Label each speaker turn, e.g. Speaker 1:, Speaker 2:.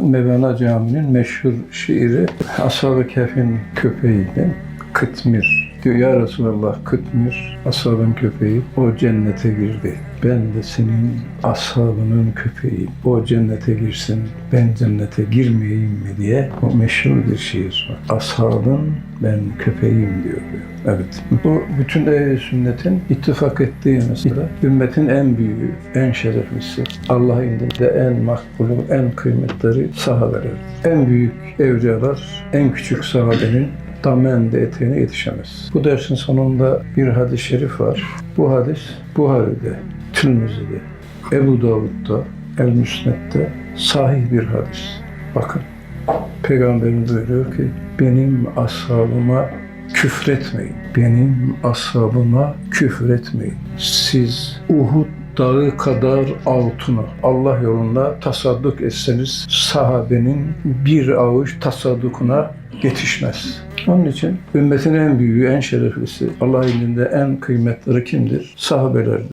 Speaker 1: Mevlana Camii'nin meşhur şiiri Ashab-ı Kehf'in köpeğiydi. Kıtmir. Diyor ya Resulallah Kıtmir ashabın köpeği o cennete girdi. Ben de senin ashabının köpeğiyim. O cennete girsin ben cennete girmeyeyim mi diye o meşhur bir şiir var. Ashabın ben köpeğim diyor. Evet. Bu bütün ehl sünnetin ittifak ettiği mesela ümmetin en büyüğü, en şereflisi, Allah indinde en makbulu, en kıymetleri sahabeler. En büyük evliyalar, en küçük sahabenin damende eteğine yetişemez. Bu dersin sonunda bir hadis-i şerif var. Bu hadis Buhari'de, Tirmizi'de, Ebu Davud'da, El Müsned'de sahih bir hadis. Bakın Peygamberimiz buyuruyor ki benim ashabıma küfretmeyin. Benim ashabıma küfretmeyin. Siz Uhud dağı kadar altını Allah yolunda tasadduk etseniz sahabenin bir avuç tasaddukuna yetişmez. Onun için ümmetin en büyüğü, en şereflisi, Allah indinde en kıymetleri kimdir? Sahabelerdir.